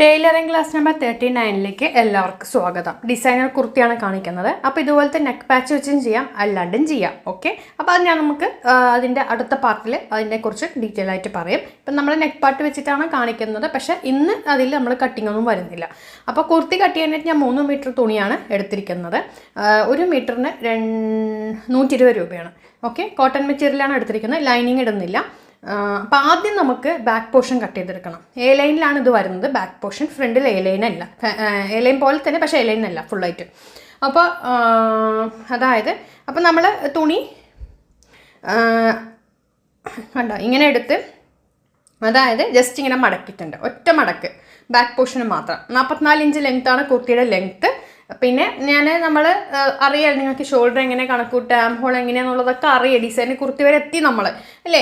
Tailoring class number thirty നയനിലേക്ക് എല്ലാവർക്കും സ്വാഗതം. ഡിസൈനർ കുർത്തിയാണ് കാണിക്കുന്നത്. അപ്പോൾ ഇതുപോലത്തെ നെക്ക് പാച്ച് വെച്ചും ചെയ്യാം. അല്ലാണ്ടും ചെയ്യാം. ഓക്കെ അപ്പോൾ അത് ഞാൻ നമുക്ക് അതിന്റെ അടുത്ത പാർട്ടിൽ അതിനെക്കുറിച്ച് ഡീറ്റെയിൽ ആയിട്ട് പറയും. ഇപ്പം നമ്മൾ നെക്ക് പാർട്ട് വെച്ചിട്ടാണ് കാണിക്കുന്നത്. പക്ഷേ ഇന്ന് അതിൽ നമ്മൾ കട്ടിംഗ് ഒന്നും വരുന്നില്ല. അപ്പോൾ കുർത്തി കട്ട് ചെയ്യാനായിട്ട് ഞാൻ മൂന്ന് മീറ്റർ തുണിയാണ് എടുത്തിരിക്കുന്നത്. ഒരു മീറ്ററിന് നൂറ്റി ഇരുപത് രൂപയാണ്. ഓക്കെ കോട്ടൺ മെറ്റീരിയലാണ് എടുത്തിരിക്കുന്നത്. ലൈനിങ് ഇടുന്നില്ല. അപ്പോൾ ആദ്യം നമുക്ക് ബാക്ക് പോർഷൻ കട്ട് ചെയ്തെടുക്കണം. എ ലൈനിലാണ് ഇത് വരുന്നത്. ബാക്ക് പോർഷൻ ഫ്രണ്ടിൽ എ ലൈൻ അല്ല. എ ലൈൻ പോലെ തന്നെ പക്ഷേ എ ലൈൻ അല്ല ഫുള്ളായിട്ട് അപ്പോൾ അതായത് അപ്പോൾ നമ്മൾ തുണി കണ്ടോ? ഇങ്ങനെ എടുത്ത് അതായത് ജസ്റ്റ് ഇങ്ങനെ മടക്കിയിട്ടുണ്ട്. ഒറ്റ മടക്ക്. ബാക്ക് പോർഷന് മാത്രം. നാൽപ്പത്തിനാല് ഇഞ്ച് ലെങ്ത്താണ് കുർത്തിയുടെ ലെങ്ത്ത് പിന്നെ ഞാൻ നമ്മൾ അറിയാം നിങ്ങൾക്ക് ഷോൾഡർ എങ്ങനെ കണക്കൂട്ട് ആം ഹോൾ എങ്ങനെയാണെന്നുള്ളതൊക്കെ അറിയാം. ഡിസൈനെ കുർത്തി വരെ എത്തി നമ്മൾ അല്ലേ?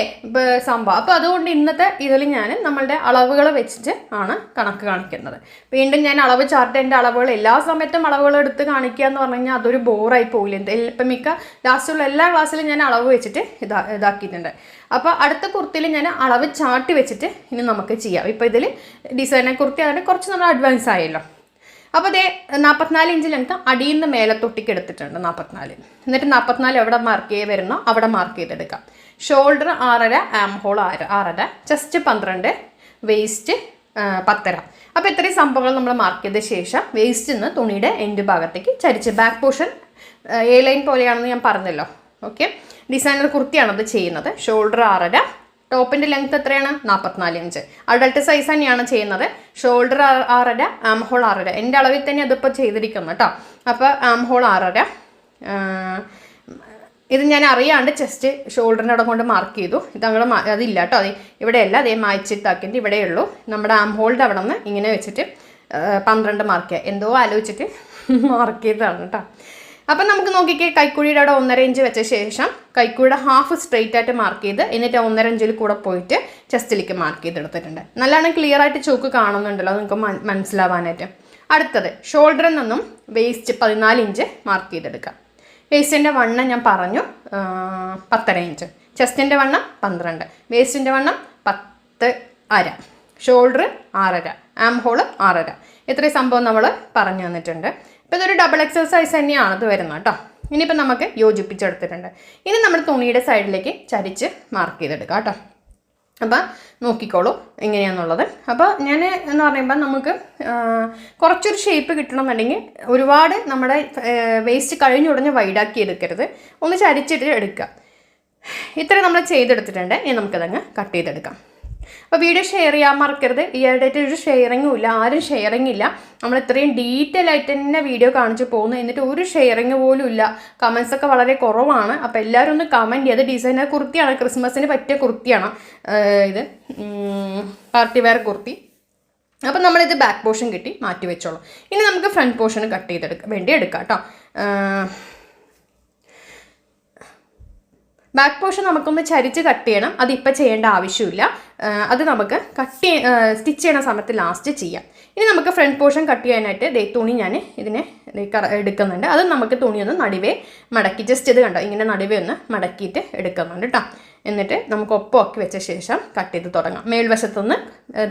സംഭവം. അപ്പോൾ അതുകൊണ്ട് ഇന്നത്തെ ഇതിൽ ഞാൻ നമ്മളുടെ അളവുകൾ വെച്ചിട്ട് ആണ് കണക്ക് കാണിക്കുന്നത്. വീണ്ടും ഞാൻ അളവ് ചാർട്ട് എന്റെ അളവുകൾ എല്ലാ സമയത്തും അളവുകൾ എടുത്ത് കാണിക്കുക എന്ന് പറഞ്ഞു കഴിഞ്ഞാൽ അതൊരു ബോറായി പോകില്ല എന്ത് ഇപ്പം മിക്ക ലാസ്റ്റുള്ള എല്ലാ ക്ലാസ്സിലും ഞാൻ അളവ് വെച്ചിട്ട് ഇതാ ഇതാക്കിയിട്ടുണ്ട്. അപ്പോൾ അടുത്ത കുർത്തിയിൽ ഞാൻ അളവ് ചാർട്ട് വെച്ചിട്ട് ഇനി നമുക്ക് ചെയ്യാം. ഇപ്പോൾ ഇതിൽ ഡിസൈനെ കുർത്തി അതിന് കുറച്ച് നമ്മൾ അഡ്വാൻസ് ആയല്ലോ. അപ്പോൾ അതേ നാൽപ്പത്തിനാല് ഇഞ്ച് ലെങ്ത് അടിയിൽ നിന്ന് മേലെ തൊട്ടിക്ക് എടുത്തിട്ടുണ്ട് നാൽപ്പത്തിനാല് എന്നിട്ട് നാൽപ്പത്തിനാല് എവിടെ മാർക്ക് ചെയ്ത് വരുന്നോ അവിടെ മാർക്ക് ചെയ്തെടുക്കാം. ഷോൾഡർ ആറര ആം ഹോൾ ആറ് ആറര ചെസ്റ്റ് പന്ത്രണ്ട് വേസ്റ്റ് പത്തര. അപ്പോൾ ഇത്രയും സംഭവങ്ങൾ നമ്മൾ മാർക്ക് ചെയ്ത ശേഷം വേസ്റ്റ് നിന്ന് തുണിയുടെ എൻഡ് ഭാഗത്തേക്ക് ചരിച്ച്. ബാക്ക് പോർഷൻ എ ലൈൻ പോലെയാണെന്ന് ഞാൻ പറഞ്ഞല്ലോ. ഓക്കെ ഡിസൈനർ കുർത്തിയാണത് ചെയ്യുന്നത്. ഷോൾഡർ ആറര ടോപ്പിന്റെ ലെങ്ത് എത്രയാണ്? നാൽപ്പത്തിനാല് ഇഞ്ച് അഡൾട്ട് സൈസ് തന്നെയാണ് ചെയ്യുന്നത്. ഷോൾഡർ ആറര ആം ഹോൾ ആറര. എന്റെ അളവിൽ തന്നെ അതിപ്പോൾ ചെയ്തിരിക്കുന്നു കേട്ടോ. അപ്പോൾ ആം ഹോൾ ആറര. ഇത് ഞാൻ അറിയാണ്ട് ചെസ്റ്റ് ഷോൾഡറിന്റെ അവിടെ കൊണ്ട് മാർക്ക് ചെയ്തു. ഇത് അങ്ങോട്ട് അതില്ല കേട്ടോ. അത് ഇവിടെയല്ല. അതേ മായ്ച്ചിട്ടാക്കിയിട്ട് ഇവിടെയുള്ളൂ നമ്മുടെ ആം ഹോൾഡ് അവിടെ നിന്ന് ഇങ്ങനെ വെച്ചിട്ട് പന്ത്രണ്ട് മാർക്ക് എന്തോ ആലോചിച്ചിട്ട് മാർക്ക് ചെയ്തതാണ് കേട്ടോ. അപ്പം നമുക്ക് നോക്കിക്കേ കൈക്കുഴിയുടെ അവിടെ ഒന്നര ഇഞ്ച് വെച്ച ശേഷം കൈക്കുഴിയുടെ ഹാഫ് സ്ട്രെയിറ്റ് ആയിട്ട് മാർക്ക് ചെയ്ത് എന്നിട്ട് ഒന്നര ഇഞ്ചിൽ കൂടെ പോയിട്ട് ചെസ്റ്റിലേക്ക് മാർക്ക് ചെയ്തെടുത്തിട്ടുണ്ട്. നല്ലോണം ക്ലിയർ ആയിട്ട് ചോക്ക് കാണുന്നുണ്ടല്ലോ നിങ്ങൾക്ക് മനസ്സിലാവാനായിട്ട്. അടുത്തത് ഷോൾഡറിൽ നിന്നും വേസ്റ്റ് പതിനാല് ഇഞ്ച് മാർക്ക് ചെയ്തെടുക്കാം വേസ്റ്റിന്റെ വണ്ണം ഞാൻ പറഞ്ഞു പത്തര ഇഞ്ച് ചെസ്റ്റിന്റെ വണ്ണം പന്ത്രണ്ട് വേസ്റ്റിന്റെ വണ്ണം പത്ത് അര ഷോൾഡർ ആറര ആം ഹോൾ ആറര. ഇത്രയും സംഭവം നമ്മൾ പറഞ്ഞു തന്നിട്ടുണ്ട്. ഇപ്പോൾ ഇതൊരു ഡബിൾ എക്സസൈസ് തന്നെയാണ് ഇത് വരുന്നത് കേട്ടോ. ഇനിയിപ്പോൾ നമുക്ക് യോജിപ്പിച്ചെടുത്തിട്ടുണ്ട്. ഇനി നമ്മൾ തുണിയുടെ സൈഡിലേക്ക് ചരിച്ച് മാർക്ക് ചെയ്തെടുക്കാം കേട്ടോ. അപ്പം നോക്കിക്കോളൂ എങ്ങനെയാണെന്നുള്ളത് അപ്പോൾ ഞാൻ എന്ന് പറയുമ്പോൾ നമുക്ക് കുറച്ചൊരു ഷേപ്പ് കിട്ടണമെന്നുണ്ടെങ്കിൽ ഒരുപാട് നമ്മുടെ വേസ്റ്റ് കഴിഞ്ഞുടഞ്ഞ് വൈഡാക്കി എടുക്കരുത്. ഒന്ന് ചരിച്ചിട്ട് എടുക്കുക. ഇത്ര നമ്മൾ ചെയ്തെടുത്തിട്ടുണ്ട്. ഇനി നമുക്കതങ്ങ് കട്ട് ചെയ്തെടുക്കാം. അപ്പോൾ വീഡിയോ ഷെയർ ചെയ്യാൻ മറക്കരുത്. ഇടയായിട്ട് ഒരു ഷെയറിങ്ങും ഇല്ല ആരും ഷെയറിങ് ഇല്ല. നമ്മൾ ഇത്രയും ഡീറ്റെയിൽ ആയിട്ട് തന്നെ വീഡിയോ കാണിച്ച് പോകുന്നു. എന്നിട്ട് ഒരു ഷെയറിങ് പോലും ഇല്ല. കമൻസ് ഒക്കെ വളരെ കുറവാണ്. അപ്പോൾ എല്ലാവരും ഒന്ന് കമന്റ് ചെയ്ത് ഡിസൈനർ കുർത്തിയാണ്. ക്രിസ്മസിന് പറ്റിയ കുർത്തിയാണ്. ഇത് പാർട്ടി വെയർ കുർത്തി. അപ്പം നമ്മളിത് ബാക്ക് പോർഷൻ കിട്ടി. മാറ്റി വെച്ചോളൂ. ഇനി നമുക്ക് ഫ്രണ്ട് പോർഷൻ കട്ട് ചെയ്തെടുക്കാം വേണ്ടി എടുക്കാം കേട്ടോ. ബാക്ക് പോർഷൻ നമുക്കൊന്ന് ചരിച്ച് കട്ട് ചെയ്യണം. അത് ഇപ്പം ചെയ്യേണ്ട ആവശ്യമില്ല. അത് നമുക്ക് കട്ട് സ്റ്റിച്ച് ചെയ്യണ സമയത്ത് ലാസ്റ്റ് ചെയ്യാം. ഇനി നമുക്ക് ഫ്രണ്ട് പോർഷൻ കട്ട് ചെയ്യാനായിട്ട് ദേ തുണി ഞാൻ ഇതിനെ എടുക്കുന്നുണ്ട്. അത് നമുക്ക് തുണി ഒന്ന് നടുവേ മടക്കി ജസ്റ്റ് ഇത് കണ്ടോ? ഇങ്ങനെ നടുവേ ഒന്ന് മടക്കിയിട്ട് എടുക്കുന്നുണ്ട് കേട്ടോ എന്നിട്ട് നമുക്ക് ഒപ്പമാക്കി വെച്ച ശേഷം കട്ട് ചെയ്ത് തുടങ്ങാം. മേൽവശത്തുനിന്ന്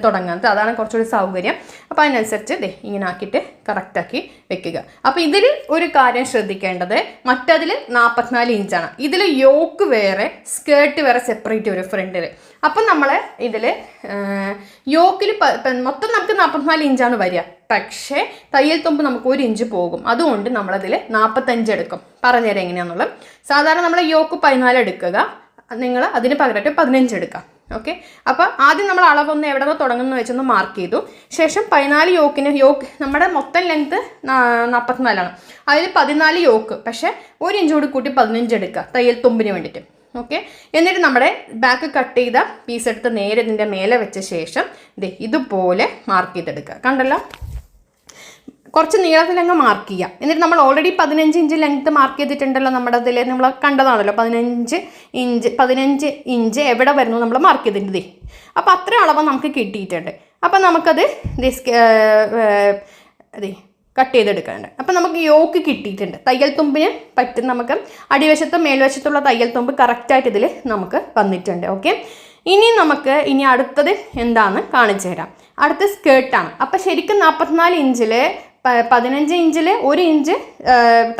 തുടങ്ങാം അതാണ് കുറച്ചുകൂടി സൗകര്യം. അപ്പോൾ അതിനനുസരിച്ച് ദേ ഇങ്ങനെ ആക്കിയിട്ട് കറക്റ്റാക്കി വെക്കുക. അപ്പോൾ ഇതിൽ ഒരു കാര്യം ശ്രദ്ധിക്കേണ്ടത് മറ്റതിൽ നാൽപ്പത്തിനാല് ഇഞ്ചാണ് ഇതിൽ യോക്ക് വേറെ സ്കേർട്ട് വേറെ സെപ്പറേറ്റ് വരും ഫ്രണ്ടിൽ അപ്പം നമ്മൾ ഇതിൽ യോക്കിൽ മൊത്തം നമുക്ക് നാൽപ്പത്തിനാല് ഇഞ്ചാണ് വരിക. പക്ഷേ തയ്യൽ തുമ്പ് നമുക്ക് ഒരു ഇഞ്ച് പോകും. അതുകൊണ്ട് നമ്മളതിൽ നാൽപ്പത്തഞ്ച് എടുക്കും. പറഞ്ഞുതരാം എങ്ങനെയാണെന്നുള്ളത് സാധാരണ നമ്മൾ യോക്ക് പതിനാല് എടുക്കുക. നിങ്ങൾ അതിന് പകരമായിട്ട് പതിനഞ്ച് എടുക്കാം. ഓക്കെ അപ്പോൾ ആദ്യം നമ്മൾ അളവൊന്ന് എവിടെ നിന്ന് തുടങ്ങുന്നു വെച്ചൊന്ന് മാർക്ക് ചെയ്തു. ശേഷം പതിനാല് യോക്കിന് യോക്ക് നമ്മുടെ മൊത്തം ലെങ്ത് നാൽപ്പത്തിനാലാണ് അതിൽ പതിനാല് യോക്ക് പക്ഷേ ഒരു ഇഞ്ച് കൂടി കൂട്ടി പതിനഞ്ച് എടുക്കുക തയ്യൽ തുമ്പിന് വേണ്ടിയിട്ട്. ഓക്കെ എന്നിട്ട് നമ്മുടെ ബാക്ക് കട്ട് ചെയ്ത പീസ് എടുത്ത് നേരെ ഇതിന്റെ മേലെ വെച്ച ശേഷം ഇതുപോലെ മാർക്ക് ചെയ്തെടുക്കുക. കണ്ടല്ലോ? കുറച്ച് നീളത്തിലങ്ങ് മാർക്ക് ചെയ്യാം. എന്നിട്ട് നമ്മൾ ഓൾറെഡി പതിനഞ്ച് ഇഞ്ച് ലെങ്ത് മാർക്ക് ചെയ്തിട്ടുണ്ടല്ലോ നമ്മുടെ ഇതിൽ നമ്മൾ കണ്ടതാണല്ലോ പതിനഞ്ച് ഇഞ്ച് പതിനഞ്ച് ഇഞ്ച് എവിടെ വരുന്നു നമ്മൾ മാർക്ക് ചെയ്തിട്ടുണ്ട് അപ്പോൾ അത്ര അളവ് നമുക്ക് കിട്ടിയിട്ടുണ്ട്. അപ്പോൾ നമുക്കത് അതെ കട്ട് ചെയ്തെടുക്കാനുണ്ട്. അപ്പം നമുക്ക് യോക്ക് കിട്ടിയിട്ടുണ്ട്. തയ്യൽ തുമ്പിന് പറ്റും നമുക്ക് അടിവശത്തും മേൽവശത്തുള്ള തയ്യൽ തുമ്പ് കറക്റ്റായിട്ട് ഇതിൽ നമുക്ക് വന്നിട്ടുണ്ട്. ഓക്കെ ഇനി നമുക്ക് ഇനി അടുത്തത് എന്താണെന്ന് കാണിച്ചു തരാം അടുത്ത സ്കേർട്ടാണ് അപ്പം ശരിക്കും നാൽപ്പത്തിനാല് ഇഞ്ചിൽ പതിനഞ്ച് ഇഞ്ചിൽ ഒരു ഇഞ്ച്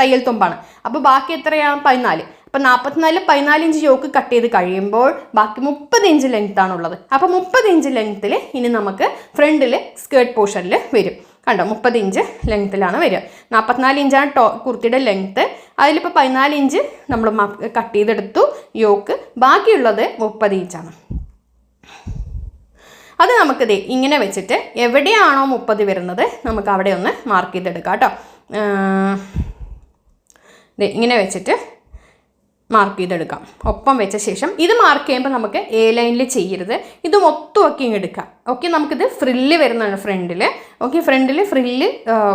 തയ്യൽ തുമ്പാണ്. അപ്പോൾ ബാക്കി എത്രയാണ്? പതിനാല്. അപ്പം നാൽപ്പത്തിനാല് പതിനാല് ഇഞ്ച് യോക്ക് കട്ട് ചെയ്ത് കഴിയുമ്പോൾ ബാക്കി മുപ്പത് ഇഞ്ച് ലെങ്ത് ആണുള്ളത്. അപ്പോൾ മുപ്പത് ഇഞ്ച് ലെങ്ത്തിൽ ഇനി നമുക്ക് ഫ്രണ്ടിൽ സ്കേർട്ട് പോർഷനിൽ വരും. കണ്ടോ? മുപ്പത് ഇഞ്ച് ലെങ്ത്തിലാണ് വരിക. നാൽപ്പത്തിനാല് ഇഞ്ചാണ് ടോ കുർത്തിയുടെ ലെങ്ത്ത് അതിലിപ്പോൾ പതിനാല് ഇഞ്ച് നമ്മൾ കട്ട് ചെയ്തെടുത്തു യോക്ക്. ബാക്കിയുള്ളത് മുപ്പത് ഇഞ്ചാണ്. അത് നമുക്ക് ദേ ഇങ്ങനെ വെച്ചിട്ട് എവിടെയാണോ മുപ്പത് വരുന്നത് നമുക്ക് അവിടെ ഒന്ന് മാർക്ക് ചെയ്തെടുക്കാം കേട്ടോ. ഇങ്ങനെ വെച്ചിട്ട് മാർക്ക് ചെയ്തെടുക്കാം. ഒപ്പം വെച്ച ശേഷം ഇത് മാർക്ക് ചെയ്യുമ്പോൾ നമുക്ക് എ ലൈനിൽ ചെയ്യരുത്. ഇത് മൊത്തം ഒക്കെ ഇങ്ങ് എടുക്കാം ഓക്കെ നമുക്കിത് ഫ്രില്ല് വരുന്നതാണ് ഫ്രണ്ടിൽ ഓക്കെ ഫ്രണ്ടിൽ ഫ്രില്ല്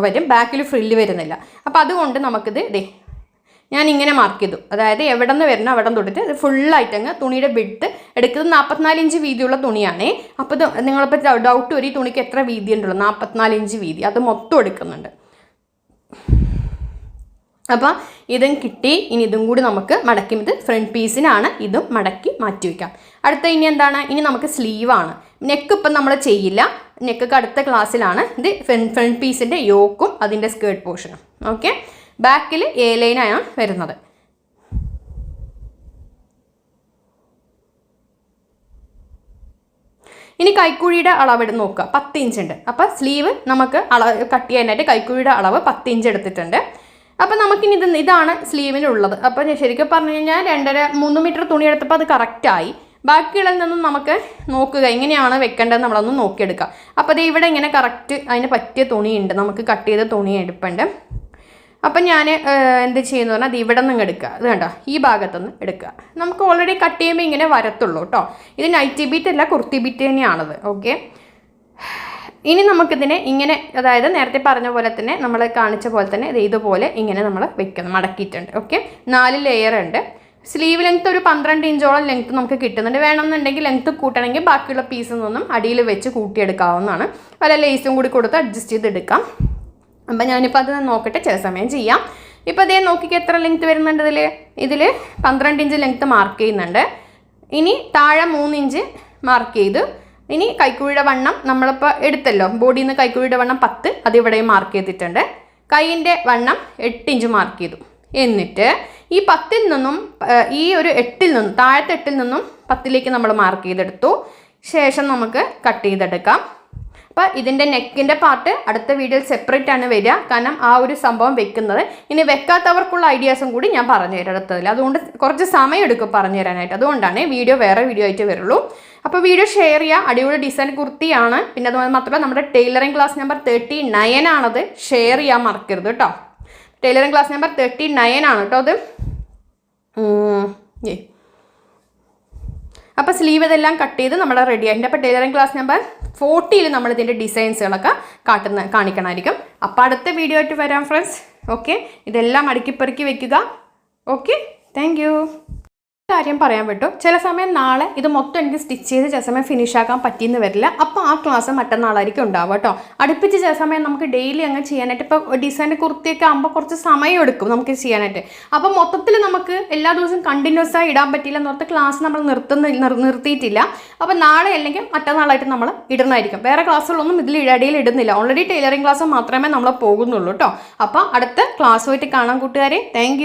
വരും. ബാക്കിൽ ഫ്രില്ല് വരുന്നില്ല. അപ്പോൾ അതുകൊണ്ട് നമുക്കിത് ദേ ഞാൻ ഇങ്ങനെ മാർക്ക് ചെയ്തു. അതായത് എവിടെ നിന്ന് വരണം അവിടെ തൊട്ടിട്ട് ഇത് ഫുള്ളായിട്ട് അങ്ങ് തുണിയുടെ ബിഡ്ത്ത് എടുക്കുന്നത് നാൽപ്പത്തിനാല് ഇഞ്ച് വീതിയുള്ള തുണിയാണ്. അപ്പോൾ ഇത് നിങ്ങളിപ്പോൾ ഡൗട്ട് ഒരു തുണിക്ക് എത്ര വീതി ഉണ്ടല്ലോ? നാൽപ്പത്തിനാല് ഇഞ്ച് വീതി. അത് മൊത്തം എടുക്കുന്നുണ്ട്. അപ്പം ഇതും കിട്ടി. ഇനി ഇതും കൂടി നമുക്ക് മടക്കി. ഇത് ഫ്രണ്ട് പീസിനാണ് ഇതും മടക്കി മാറ്റി വയ്ക്കാം അടുത്ത ഇനി എന്താണ്? ഇനി നമുക്ക് സ്ലീവാണ് നെക്ക് ഇപ്പം നമ്മൾ ചെയ്യില്ല. നെക്കൊക്കെ അടുത്ത ക്ലാസ്സിലാണ് ഇത് ഫ്രണ്ട് ഫ്രണ്ട് പീസിന്റെ യോക്കും അതിന്റെ സ്കേർട്ട് പോർഷനും ഓക്കെ ബാക്കിൽ എ ലൈനാണ് വരുന്നത്. ഇനി കൈക്കുഴിയുടെ അളവ് നോക്കുക. പത്ത് ഇഞ്ച് ഉണ്ട്. അപ്പോൾ സ്ലീവ് നമുക്ക് അളവ് കട്ട് ചെയ്യാനായിട്ട് കൈക്കുഴിയുടെ അളവ് പത്ത് ഇഞ്ച് എടുത്തിട്ടുണ്ട്. അപ്പോൾ നമുക്കിനി ഇത് ഇതാണ് സ്ലീവിനുള്ളത് അപ്പോൾ ഞാൻ ശരിക്കും പറഞ്ഞു കഴിഞ്ഞാൽ രണ്ടര മൂന്ന് മീറ്റർ തുണി എടുത്തപ്പോൾ അത് കറക്റ്റായി ബാക്കിയുള്ളതിൽ നിന്നും നമുക്ക് നോക്കുക. എങ്ങനെയാണ് വെക്കേണ്ടത് നമ്മളൊന്ന് നോക്കിയെടുക്കുക. അപ്പോൾ അത് ഇവിടെ ഇങ്ങനെ കറക്റ്റ് അതിന് പറ്റിയ തുണിയുണ്ട്. നമുക്ക് കട്ട് ചെയ്ത തുണി എടുപ്പുണ്ട്. അപ്പം ഞാൻ എന്ത് ചെയ്യുന്നു പറഞ്ഞാൽ അത് ഇവിടെ നിന്ന് എടുക്കുക. ഇത് കണ്ടോ? ഈ ഭാഗത്തുനിന്ന് എടുക്കുക. നമുക്ക് ഓൾറെഡി കട്ട് ചെയ്യുമ്പോൾ ഇങ്ങനെ വരത്തുള്ളൂ കേട്ടോ. ഇത് നൈറ്റി ബീറ്റ് അല്ല കുർത്തി ബീറ്റ് തന്നെയാണത്. ഓക്കെ ഇനി നമുക്കിതിനെ ഇങ്ങനെ അതായത് നേരത്തെ പറഞ്ഞ പോലെ തന്നെ നമ്മൾ കാണിച്ച പോലെ തന്നെ ഇത് ഇതുപോലെ ഇങ്ങനെ നമ്മൾ വെക്കണം മടക്കിയിട്ടുണ്ട്. ഓക്കെ നാല് ലെയർ ഉണ്ട്. സ്ലീവ് ലെങ്ത് ഒരു പന്ത്രണ്ട് ഇഞ്ചോളം ലെങ്ത് നമുക്ക് കിട്ടുന്നുണ്ട്. വേണമെന്നുണ്ടെങ്കിൽ ലെങ്ത് കൂട്ടണമെങ്കിൽ ബാക്കിയുള്ള പീസിൽ നിന്നും അടിയിൽ വെച്ച് കൂട്ടിയെടുക്കാവുന്നതാണ്. വല്ല ലേസും കൂടി കൊടുത്ത് അഡ്ജസ്റ്റ് ചെയ്തെടുക്കാം. അപ്പം ഞാനിപ്പോൾ അത് നോക്കട്ടെ ചില സമയം ചെയ്യാം. ഇപ്പോൾ അതേ നോക്കിക്ക് എത്ര ലെങ്ത് വരുന്നുണ്ട് ഇതിൽ ഇതിൽ പന്ത്രണ്ട് ഇഞ്ച് ലെങ്ത് മാർക്ക് ചെയ്യുന്നുണ്ട്. ഇനി താഴെ മൂന്ന് ഇഞ്ച് മാർക്ക് ചെയ്തു ഇനി കൈക്കുഴിയുടെ വണ്ണം നമ്മളിപ്പോൾ എടുത്തല്ലോ. ബോഡിയിൽ നിന്ന് കൈക്കുഴിയുടെ വണ്ണം പത്ത് അത് ഇവിടെയും മാർക്ക് ചെയ്തിട്ടുണ്ട്. കൈയിന്റെ വണ്ണം എട്ട് ഇഞ്ച് മാർക്ക് ചെയ്തു. എന്നിട്ട് ഈ പത്തിൽ നിന്നും ഈ ഒരു എട്ടിൽ നിന്നും താഴത്തെ എട്ടിൽ നിന്നും പത്തിലേക്ക് നമ്മൾ മാർക്ക് ചെയ്തെടുത്തു. ശേഷം നമുക്ക് കട്ട് ചെയ്തെടുക്കാം. അപ്പോൾ ഇതിന്റെ നെക്കിന്റെ പാർട്ട് അടുത്ത വീഡിയോയിൽ സെപ്പറേറ്റ് ആണ് വരിക. കാരണം ആ ഒരു സംഭവം വെക്കുന്നത്. ഇനി വെക്കാത്തവർക്കുള്ള ഐഡിയാസും കൂടി ഞാൻ പറഞ്ഞു തരാം അടുത്തതിൽ അതുകൊണ്ട് കുറച്ച് സമയം എടുക്കും പറഞ്ഞു തരാനായിട്ട്. അതുകൊണ്ടാണ് വീഡിയോ വേറെ വീഡിയോ ആയിട്ട് വരുള്ളൂ. അപ്പോൾ വീഡിയോ ഷെയർ ചെയ്യുക. അടിപൊളി ഡിസൈൻ കുർത്തിയാണ്. പിന്നെ അതുപോലെ മാത്രമല്ല നമ്മുടെ tailoring class number thirty nine ആണത്. ഷെയർ ചെയ്യാൻ മറക്കരുത് കേട്ടോ. Tailoring class number thirty nine ആണ് കേട്ടോ അത്. ഏ അപ്പോൾ സ്ലീവ് ഇതെല്ലാം കട്ട് ചെയ്ത് നമ്മൾ റെഡി ആയിട്ടുണ്ട് അപ്പോൾ ടൈലറിംഗ് ക്ലാസ് നമ്പർ ഫോർട്ടിയിൽ നമ്മൾ ഇതിന്റെ ഡിസൈൻസുകളൊക്കെ കാട്ടുന്ന കാണിക്കണമായിരിക്കും. അപ്പോൾ അടുത്ത വീഡിയോ ആയിട്ട് വരാം ഫ്രണ്ട്സ് ഓക്കെ ഇതെല്ലാം അടുക്കിപ്പെറുക്കി വെക്കുക. ഓക്കെ താങ്ക് കാര്യം പറയാൻ പറ്റും. ചില സമയം നാളെ ഇത് മൊത്തം എനിക്ക് സ്റ്റിച്ച് ചെയ്ത് ചില സമയം ഫിനിഷ് ആക്കാൻ പറ്റിയെന്ന് വരില്ല. അപ്പോൾ ആ ക്ലാസ് മറ്റന്നാളായിരിക്കും ഉണ്ടാവുക കേട്ടോ അടുപ്പിച്ച് ചില സമയം നമുക്ക് ഡെയിലി അങ്ങ് ചെയ്യാനായിട്ട് ഇപ്പോൾ ഡിസൈന്റെ കുർത്തിയൊക്കെ ആകുമ്പോൾ കുറച്ച് സമയം എടുക്കും നമുക്ക് ചെയ്യാനായിട്ട്. അപ്പോൾ മൊത്തത്തിൽ നമുക്ക് എല്ലാ ദിവസവും കണ്ടിന്യൂസ് ആയി ഇടാൻ പറ്റില്ല പറഞ്ഞാൽ ക്ലാസ് നമ്മൾ നിർത്തുന്ന നിർത്തിയിട്ടില്ല. അപ്പോൾ നാളെ അല്ലെങ്കിൽ മറ്റന്നാളായിട്ട് നമ്മൾ ഇടുന്നതായിരിക്കും. വേറെ ക്ലാസ്സുകളൊന്നും ഇതിൽ ഇടയിൽ ഇടുന്നില്ല. ഓൾറെഡി ടൈലറിംഗ് ക്ലാസ് മാത്രമേ നമ്മൾ പോകുന്നുള്ളൂ കേട്ടോ അപ്പോൾ അടുത്ത ക്ലാസ് ക്ലാസ്സുമായിട്ട് കാണാം കൂട്ടുകാരെ. താങ്ക്